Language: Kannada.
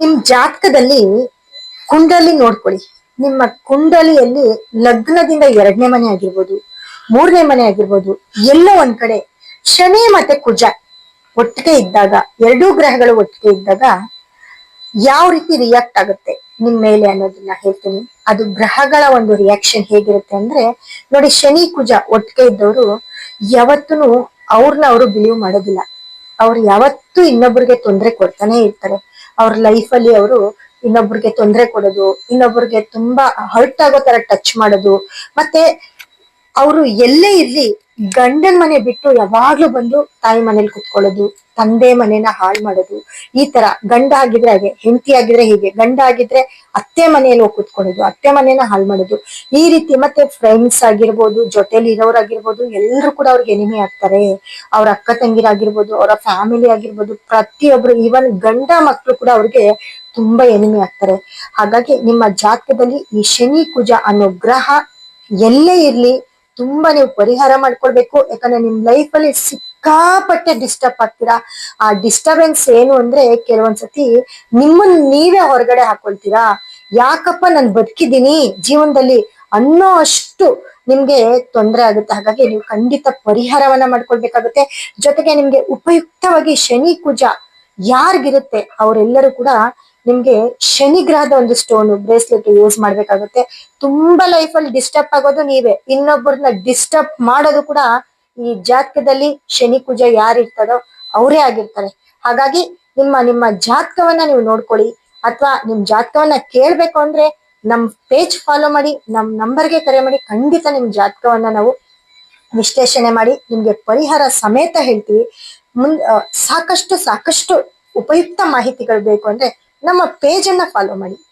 ನಿಮ್ ಜಾತಕದಲ್ಲಿ ಕುಂಡಲಿ ನೋಡ್ಕೊಳ್ಳಿ. ನಿಮ್ಮ ಕುಂಡಲಿಯಲ್ಲಿ ಲಗ್ನದಿಂದ ಎರಡನೇ ಮನೆ ಆಗಿರ್ಬೋದು, ಮೂರನೇ ಮನೆ ಆಗಿರ್ಬೋದು, ಎಲ್ಲೋ ಒಂದ್ ಕಡೆ ಶನಿ ಮತ್ತೆ ಕುಜ ಒಟ್ಟಿಗೆ ಇದ್ದಾಗ, ಎರಡೂ ಗ್ರಹಗಳು ಒಟ್ಟಿಗೆ ಇದ್ದಾಗ ಯಾವ ರೀತಿ ರಿಯಾಕ್ಟ್ ಆಗುತ್ತೆ ನಿಮ್ ಮೇಲೆ ಅನ್ನೋದನ್ನ ಹೇಳ್ತೀನಿ. ಅದು ಗ್ರಹಗಳ ಒಂದು ರಿಯಾಕ್ಷನ್ ಹೇಗಿರುತ್ತೆ ಅಂದ್ರೆ, ನೋಡಿ ಶನಿ, ಕುಜ ಒಟ್ಟಿಗೆ ಇದ್ದವರು ಯಾವತ್ತೂ ಅವ್ರನ್ನ ಅವರು ಬಿಲೀವ್ ಮಾಡೋದಿಲ್ಲ. ಅವ್ರು ಯಾವತ್ತೂ ಇನ್ನೊಬ್ಬರಿಗೆ ತೊಂದರೆ ಕೊಡ್ತಾನೆ ಇರ್ತಾರೆ. ಅವ್ರ ಲೈಫಲ್ಲಿ ಅವರು ಇನ್ನೊಬ್ರಿಗೆ ತೊಂದರೆ ಕೊಡೋದು ಇನ್ನೊಬ್ರಿಗೆ ತುಂಬಾ ಹರ್ಟ್ ಆಗೋ ತರ ಟಚ್ ಮಾಡೋದು ಮತ್ತೆ ಅವರು ಎಲ್ಲೇ ಇರ್ಲಿ ಗಂಡನ ಮನೆ ಬಿಟ್ಟು ಯಾವಾಗ್ಲೂ ಬಂದು ತಾಯಿ ಮನೇಲಿ ಕುತ್ಕೊಳ್ಳೋದು, ತಂದೆ ಮನೇನ ಹಾಳು ಮಾಡೋದು, ಈ ತರ ಗಂಡ ಆಗಿದ್ರೆ ಹಾಗೆ, ಹೆಂಡತಿ ಆಗಿದ್ರೆ ಹೀಗೆ, ಗಂಡ ಆಗಿದ್ರೆ ಅತ್ತೆ ಮನೆಯಲ್ಲಿ ಹೋಗಿ ಕುತ್ಕೊಳ್ಳೋದು, ಅತ್ತೆ ಮನೇನ ಹಾಳು ಮಾಡೋದು. ಈ ರೀತಿ ಮತ್ತೆ ಫ್ರೆಂಡ್ಸ್ ಆಗಿರ್ಬೋದು, ಜೊತೆಲಿ ಇರೋರಾಗಿರ್ಬೋದು ಎಲ್ಲರೂ ಕೂಡ ಅವ್ರಿಗೆ ಎನಿಮಿ ಆಗ್ತಾರೆ. ಅವ್ರ ಅಕ್ಕ ತಂಗಿರಾಗಿರ್ಬೋದು, ಅವರ ಫ್ಯಾಮಿಲಿ ಆಗಿರ್ಬೋದು, ಪ್ರತಿಯೊಬ್ರು ಈವನ್ ಗಂಡ ಮಕ್ಕಳು ಕೂಡ ಅವ್ರಿಗೆ ತುಂಬಾ ಎನಿಮಿ ಆಗ್ತಾರೆ. ಹಾಗಾಗಿ ನಿಮ್ಮ ಜಾತಕದಲ್ಲಿ ಈ ಶನಿ ಕುಜ ಅನ್ನೋ ಗ್ರಹ ಎಲ್ಲೇ ಇರ್ಲಿ ತುಂಬಾ ನೀವು ಪರಿಹಾರ ಮಾಡ್ಕೊಳ್ಬೇಕು. ಯಾಕಂದ್ರೆ ನಿಮ್ ಲೈಫ್ ಅಲ್ಲಿ ಸಿಕ್ಕಾಪಟ್ಟೆ ಡಿಸ್ಟರ್ಬ್ ಆಗ್ತೀರಾ? ಆ ಡಿಸ್ಟರ್ಬೆನ್ಸ್ ಏನು ಅಂದ್ರೆ ಕೆಲವೊಂದ್ಸತಿ ನಿಮ್ಮನ್ನ ನೀವೇ ಹೊರಗಡೆ ಹಾಕೊಳ್ತೀರಾ? ಯಾಕಪ್ಪ ನಾನು ಬದುಕಿದ್ದೀನಿ ಜೀವನದಲ್ಲಿ ಅನ್ನೋ ಅಷ್ಟು ನಿಮ್ಗೆ ತೊಂದರೆ ಆಗುತ್ತೆ. ಹಾಗಾಗಿ ನೀವು ಖಂಡಿತ ಪರಿಹಾರವನ್ನ ಮಾಡ್ಕೊಳ್ಬೇಕಾಗುತ್ತೆ. ಜೊತೆಗೆ ನಿಮ್ಗೆ ಉಪಯುಕ್ತವಾಗಿ ಶನಿ ಕುಜ ಯಾರಿಗಿರುತ್ತೆ ಅವರೆಲ್ಲರೂ ಕೂಡ ನಿಮ್ಗೆ ಶನಿ ಗ್ರಹದ ಒಂದು ಸ್ಟೋನ್ ಬ್ರೇಸ್ಲೆಟ್ ಯೂಸ್ ಮಾಡ್ಬೇಕಾಗುತ್ತೆ. ತುಂಬಾ ಲೈಫ್ ಅಲ್ಲಿ ಡಿಸ್ಟರ್ಬ್ ಆಗೋದು ನೀವೇ. ಇನ್ನೊಬ್ಬರನ್ನ ಡಿಸ್ಟರ್ಬ್ ಮಾಡೋದು ಕೂಡ ಈ ಜಾತಕದಲ್ಲಿ ಶನಿ ಪೂಜೆ ಯಾರು ಇರ್ತದೋ ಅವರೇ ಆಗಿರ್ತಾರೆ. ಹಾಗಾಗಿ ನಿಮ್ಮ ನಿಮ್ಮ ಜಾತಕವನ್ನ ನೀವು ನೋಡ್ಕೊಳ್ಳಿ. ಅಥವಾ ನಿಮ್ ಜಾತಕವನ್ನ ಕೇಳ್ಬೇಕು ಅಂದ್ರೆ ನಮ್ ಪೇಜ್ ಫಾಲೋ ಮಾಡಿ, ನಮ್ ನಂಬರ್ಗೆ ಕರೆ ಮಾಡಿ, ಖಂಡಿತ ನಿಮ್ ಜಾತಕವನ್ನ ನಾವು ವಿಶ್ಲೇಷಣೆ ಮಾಡಿ, ನಿಮ್ಗೆ ಪರಿಹಾರ ಸಮೇತ ಹೇಳ್ತೀವಿ. ಮುಂದ್ ಸಾಕಷ್ಟು ಸಾಕಷ್ಟು ಉಪಯುಕ್ತ ಮಾಹಿತಿಗಳು ಬೇಕು ಅಂದ್ರೆ ನಮ್ಮ ಪೇಜ್ ಅನ್ನ ಫಾಲೋ ಮಾಡಿ.